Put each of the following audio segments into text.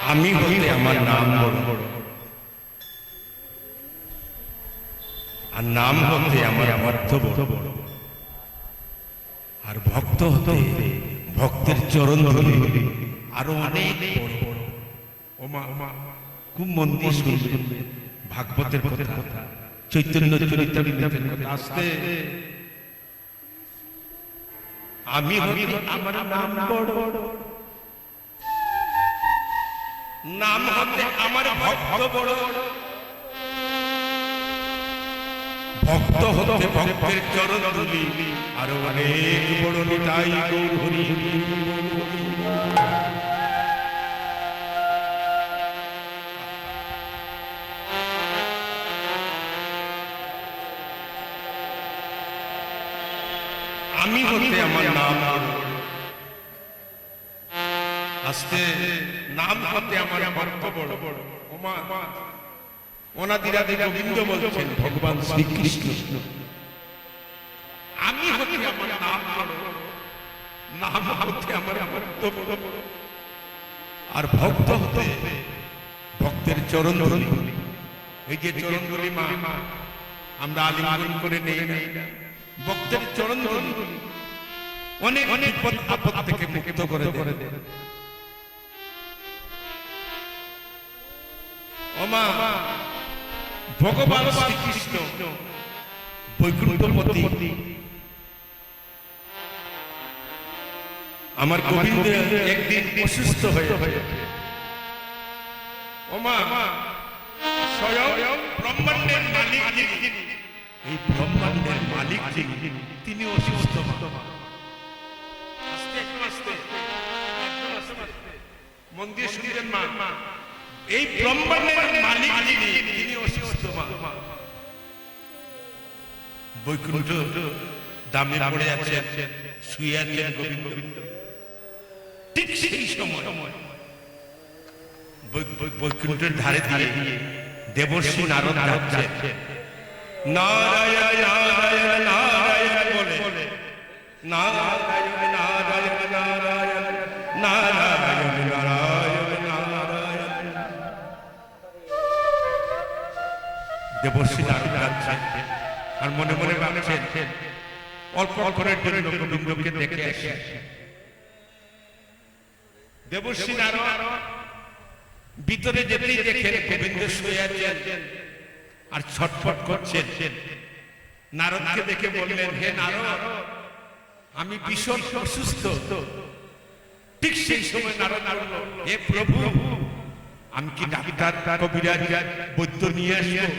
আমি হতে আমার নাম বড়। আর নাম হতে আমার অর্থ বড়। বড়। আর ভক্ত হতে ভক্তের চরণ ধরে আরও অনেক বড়। বড়। ওমা ওমা খুব মন দিয়ে শুনবে ভাগবতের কথা চৈতন্য চরিতামৃতের কথা আসতে আমি হতে আমার নাম বড়। বড়। নাম হতে আমার ভক্ত বড়। ভক্ত হতে ভক্তের চরণ ধুলি, আরও অনেক বড় নিতাই গৌর। আমি হতে আমার নাম আস্তে নাম হতে আমার ভক্ত বড়। ওমা ওনাদিরা গোবিন্দ বলছেন, ভগবান শ্রীকৃষ্ণ। আমি হতে আমার নাম বড় নাম হতে আমার ভক্ত বড়। আর ভক্ত হতে ভক্তের চরণ ধরি। এই যে চরণ ধরি মা, আমরা আলিঙ্গন করে নেই ভক্তের চরণ ধরি। অনেক অনেক বিপদ আপদ থেকে মুক্ত করে করে ওমা ভগবান শ্রীকৃষ্ণ বৈকুণ্ঠপতি। আমার গোবিন্দ একদিন অসুস্থ হয়ে ওমা স্বয়ং ব্রহ্মাণ্ডের মালিক এই ব্রহ্মাণ্ডের মালিক তিনি অসুস্থ মা। আস্তে একটু আস্তে, একদম আস্তে, আস্তে। মন দিয়ে শুনবেন মা। এই ব্রহ্মাণ্ডের মালিক যিনি তিনি অসুস্থ মা। বৈকুণ্ঠ দামে পড়ে আছেন শুয়ে আছেন গোবিন্দ। ঠিক সেই সময় বৈকুণ্ঠের ধারে ধারে দেবর্ষী নারদ যাচ্ছে। নারায়ণ নারায়ণ নারায়ণ বলে নারায়ণ নারায়ণ নারায়ণ নারায়ণ দেবর্ষী নারদ যাচ্ছে আর মনে মনে ভাবছেন, অল্প অল্পের জন্য গোবিন্দকে দেখে আসে। দেবর্ষী নারদ ভিতরে যেতেই দেখেন গোবিন্দ শুয়ে আছেন আর ছটফট করছেন। নারদকে দেখে বললেন, হে নারদ, আমি ভীষণ অসুস্থ। ঠিক সেই সময় নারদ হে প্রভু আমি কি ডাক্তার, কবিরাজ, বৈদ্য নিয়ে আসব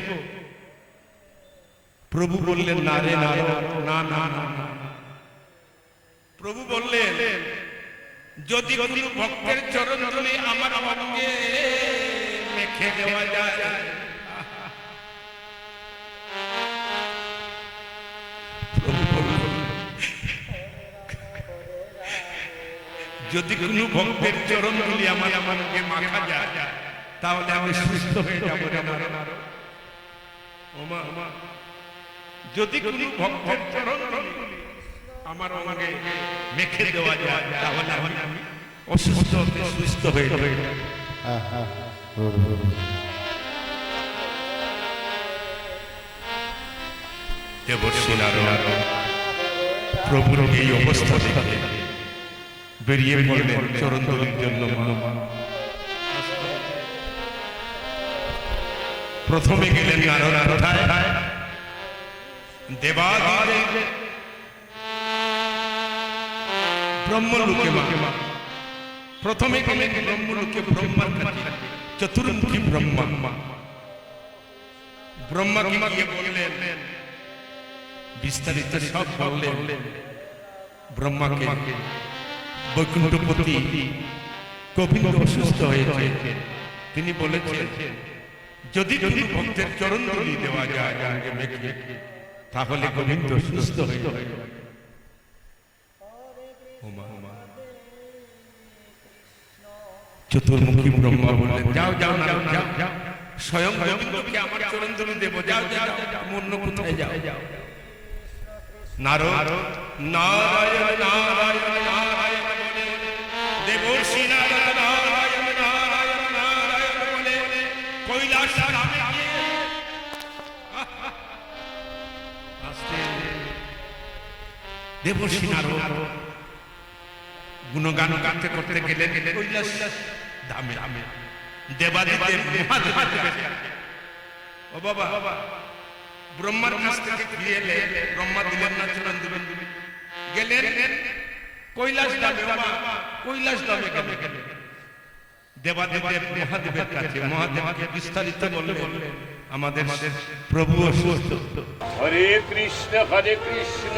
প্রভু বললেন, না রে, না না না। প্রভু বললেন, যদি কোনো ভক্তের চরণ ধরে আমার অঙ্গে মেখে দেওয়া যায় যদি কোনো ভক্তের চরণ ধুলি আমার আমাকে মাখা যায় তাহলে আমি সুস্থ হয়ে যাব যদি কোনো ভক্তের চরণ আমার আমাকে মেখে দেওয়া যায় তাহলে আমি আমি অসুস্থ হতে সুস্থ হয়ে যাবে। প্রভুর এই অবস্থা বেরিয়ে পড়লেন চরণ জন্য প্রথমে গেলেন নারদ কোথায়? দেবাদিদেব। ব্রহ্মলোকে মা। প্রথমে গেলেন ব্রহ্মলোকে ব্রহ্মার কাছে চতুর্মুখী ব্রহ্মা। ব্রহ্মাকে গিয়ে বললেন, বিস্তারিত সব বললেন। ব্রহ্মাকে, বৈকুণ্ঠপতি, গোবিন্দ অসুস্থ হয়েছে। তিনি বলেছেন যদি যদি ভক্তের চরণ ধুলি দেওয়া যায় তাহলে গোবিন্দ সুস্থ হয়ে। চতুর্মুখী ব্রহ্মা বললেন যাও যাও নারদ, যাও যাও। স্বয়ং গোবিন্দকে আমার চরণ ধুলি দেব যাও যাও যাও, অন্য কোথায় যাও। নারদ নারায়ণ নারায়ণ নারায়ণ দেবর্ষী নারদ। গুণগান গাতে করতে গেলে কৈলাস দামে দামে দেবাদিদেব মহাদেবের ও বাবা বাবা ব্রহ্মার কাছ থেকে ফিরে এলে ব্রহ্মা দিলেন না চরণ দিবেন গেলেন কৈলাস দামে বাবা কৈলাস দামে গেলে গেলে দেবাদেবের মহাদেবের কাছে মহাদেবকে বিস্তারিত বললেন আমাদের প্রভু অসুস্থ। হরে কৃষ্ণ হরে কৃষ্ণ।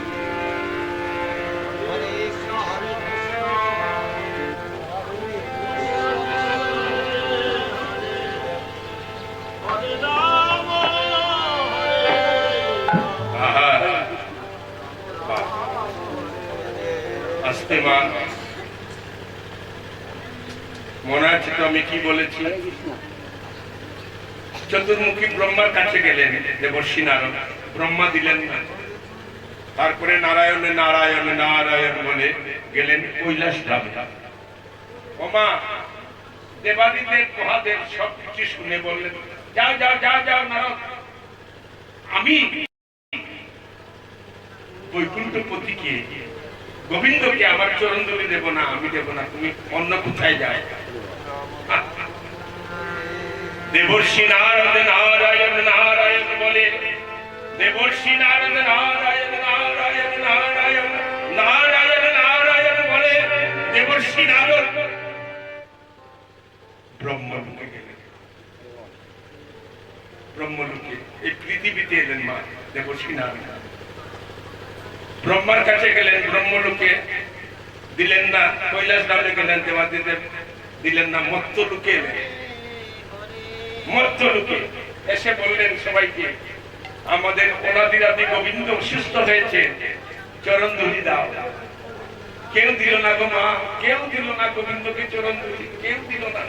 আসতে মনে আছে তো আমি কি বলেছি? চতুর্মুখী ব্রহ্মার কাছে গেলেন দেবর্ষী নারদ। ব্রহ্মা দিলেন না। তারপরে নারায়ণ নারায়ণ নারায়ণ বলে গেলেন কৈলাস ধামে। নারদ। আমি বৈকুণ্ঠপতিকে গোবিন্দকে আমার চরণ ধরে দেব না, আমি দেব না, তুমি অন্য কোথায় যাও দেবর্ষী নারদ, নারায়ণ নারায়ণ বলে, দেবর্ষী নারদ, নারায়ণ নারায়ণ নারায়ণ নারায়ণ নারায়ণ বলে, দেবর্ষী নারদ। ব্রহ্মলোকে গেলেন ব্রহ্মলোকে, এই পৃথিবীতে এলেন মা দেবর্ষী নারায়ণ ব্রহ্মার কাছে গেলেন, ব্রহ্মলোকে দিলেন না, কৈলাস ধামে গেলেন, দেবাদিদেব দিলেন না মত্ত লুকে মত্ত লুকে এসে বললেন সবাইকে, আমাদের অনাদিরাদি গোবিন্দ অসুস্থ হয়েছে চরণ ধরি দাও। কেউ দিল না গো মা, কেউ দিল না গোবিন্দকে চরণ ধরি কেউ দিল না।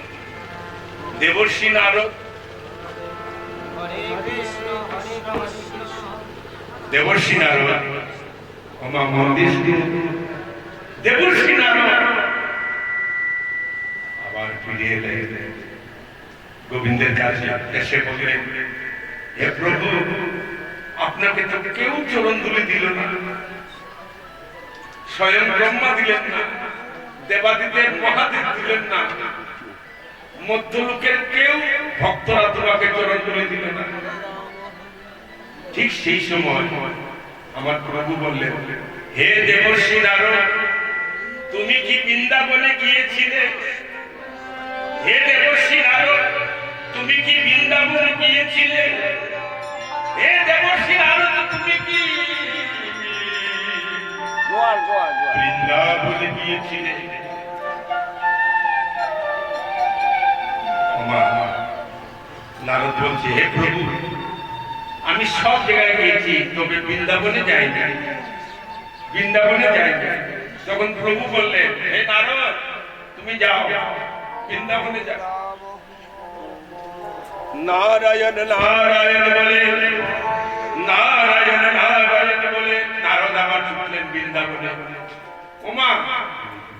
দেবর্ষী নারদ দেবর্ষী নারদ গোবিন্দের কাছে হে প্রভু, আপনাকে তো কেউ চরণ তুলে দিল না। স্বয়ং ব্রহ্মা দিলেন না, দেবাদিদেব মহাদেব দিলেন না। মধ্যলোকের কেউ ভক্তরা তোমাকে চরণ তুলে দিল না। ঠিক সেই সময় আমার প্রভু বললেন হে দেবর্ষী নারদ তুমি কি বৃন্দাবনে গিয়েছিলে? হে দেবর্ষী নারদ তুমি কি বৃন্দাবনে গিয়েছিলে? হে দেবর্ষী নারদ তুমি কি বৃন্দাবনে গিয়েছিলে? নারদ বলছে হে প্রভু আমি সব জায়গায় গিয়েছি তবে বৃন্দাবনে যাই না বৃন্দাবনে যাই না তখন প্রভু বললেন হে নারদ তুমি যাও বৃন্দাবনে যাও। নারায়ণ নারায়ণ বলে নারায়ণ নারায়ণ বলে নারদ আবার ছুটলেন বৃন্দাবনে। ওমা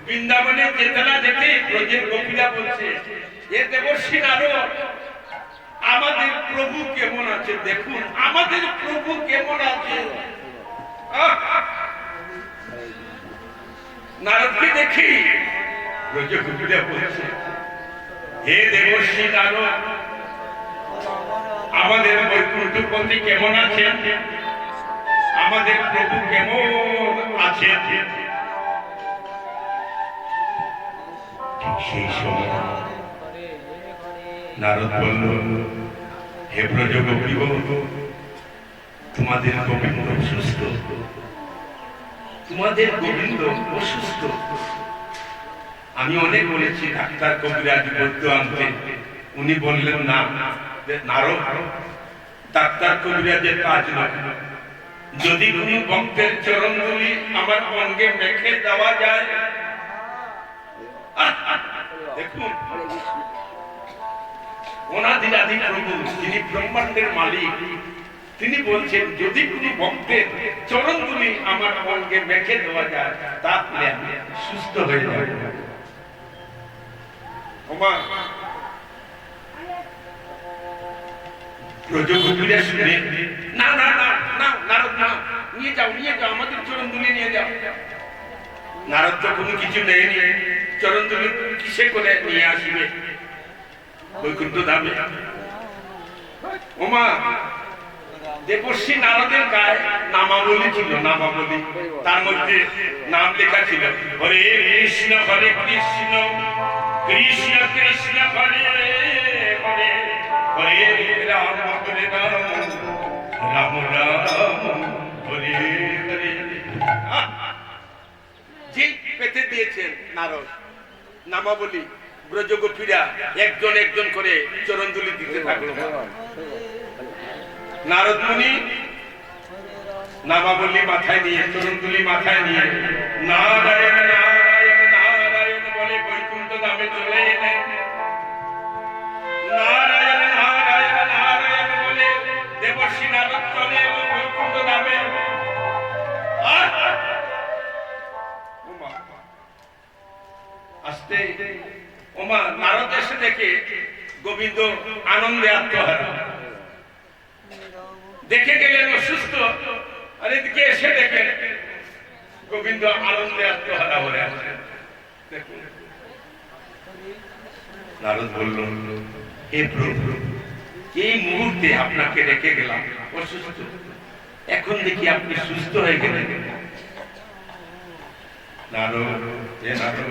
বৃন্দাবনে যেতে না যেতে ব্রজের গোপীরা বলছে এ দেবর্ষী নারদ আমাদের প্রভু কেমন আছে দেখুন, আমাদের প্রভু কেমন আছে! নারদকে দেখি। বলছে, হে দেবর্ষী নারদ, আমাদের বৈকুণ্ঠপতি কেমন আছেন? আমাদের প্রভু কেমন ঠিক সেই সময় নারদ বলল, হে ব্রজ গোপী তোমাদের গোবিন্দ অসুস্থ। তোমাদের গোবিন্দ অসুস্থ। আমি অনেক বলেছি, ডাক্তার কবিরাজ বৈদ্য আনতে। উনি বললেন, না, নারদ, ডাক্তার কবিরাজের কাজ নয়। যদি কোনো ভক্তের চরণ ধুলি আমার অঙ্গে মেখে দেওয়া যায় দেখুন ওনাদির প্রভু যিনি ব্রহ্মাণ্ডের মালিক, তিনি বলছেন, যদি কোনো ভক্তের চরণ তুলি আমার মেখে দেওয়া যায়, তাহলে আমি সুস্থ হয়ে যাব। নারদ কিছু নেয়নি চরণ কিসে করে নিয়ে আসবে? বৈকুণ্ঠ ধামে। ওমা দেবর্ষী নারদের গায়ে নামাবলী ছিল, নামাবলী। তার মধ্যে নাম লেখা ছিল, হরে কৃষ্ণ হরে কৃষ্ণ কৃষ্ণ কৃষ্ণ, হরে হরে হরে রাম হরে রাম রাম রাম, হরে হরে! যে পেতে দিয়েছেন নারদ, নামাবলী। ব্রজগোপীরা একজন একজন করে চরণদুলি দিতে থাকল। নারদ মুনি নামাবলী মাথায় নিয়ে চরণদুলি মাথায় নিয়ে, নারায়ণ নারায়ণ বলে বৈকুণ্ঠ বলে বৈকুণ্ঠ ওমা নারদ এসে দেখে গোবিন্দ আনন্দে আত্মহারা। দেখে গেলেন অসুস্থ, আর এদিকে এসে দেখেন গোবিন্দ আনন্দে আত্মহারা হয়ে। নারদ বলল, হে প্রভু, এই মুহূর্তে আপনাকে রেখে গেলাম, অসুস্থ। এখন দেখি আপনি সুস্থ হয়ে গেলেন। নারদ, হে নারদ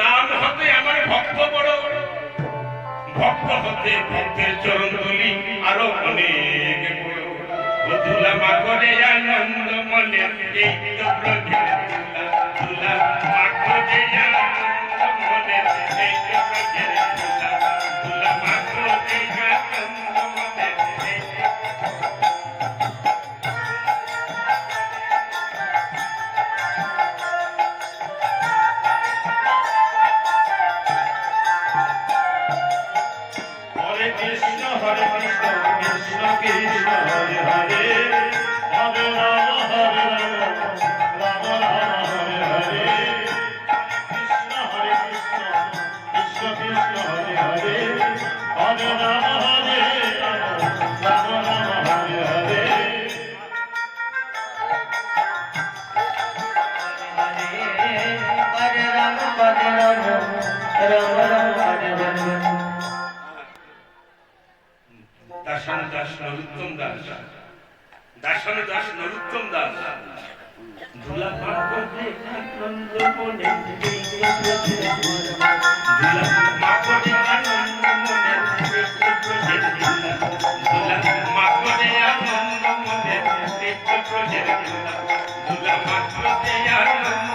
নাম হতে আমার ভক্ত বড়। ভক্ত হতে ভক্তের চরণ তুলি আরও অনেক বধুলা মা করে আনন্দ মনে, এই তো প্রজ্ঞা দুলা দাসান দাস নরোত্তম দাস। দাসান দাস নরোত্তম দাস। ধুলা পান করতে আনন্দ মনে ধুলা মা করে আনন্দ মনে ধুলা মা করে আনন্দ মনে ধুলা মা করে আনন্দ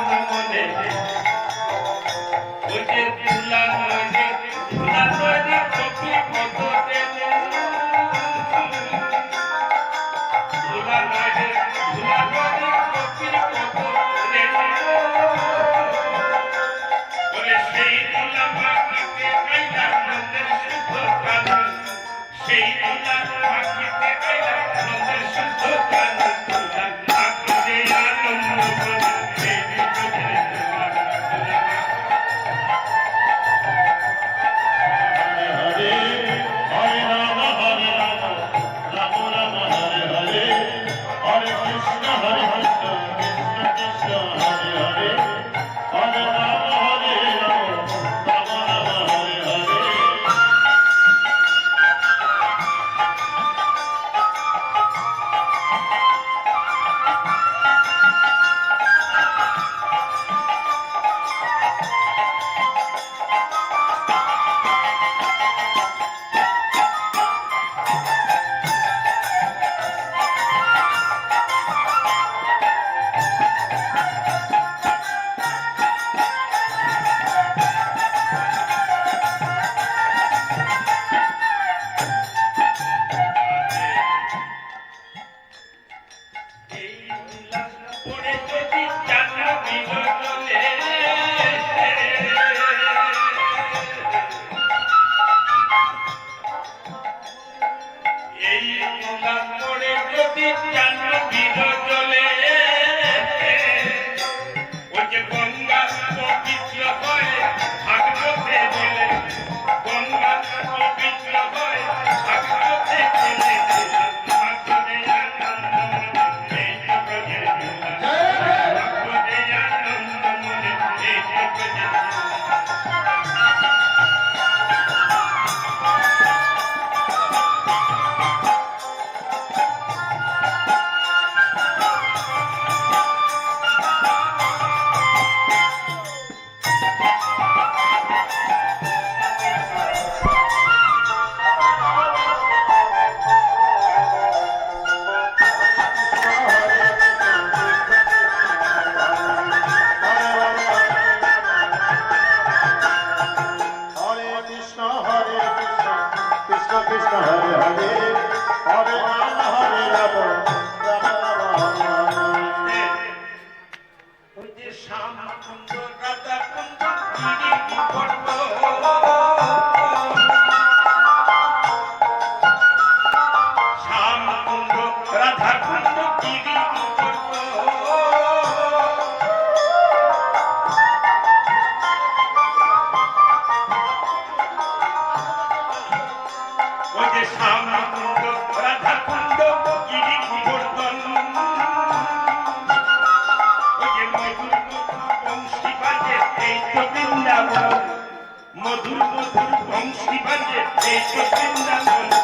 শ্যামকুণ্ড রাধাকুণ্ড গিরি গোবর্ধন বংশী বাজে এই তো বৃন্দাবন মধুর মধুর বংশী বাজে এই তো বৃন্দাবন।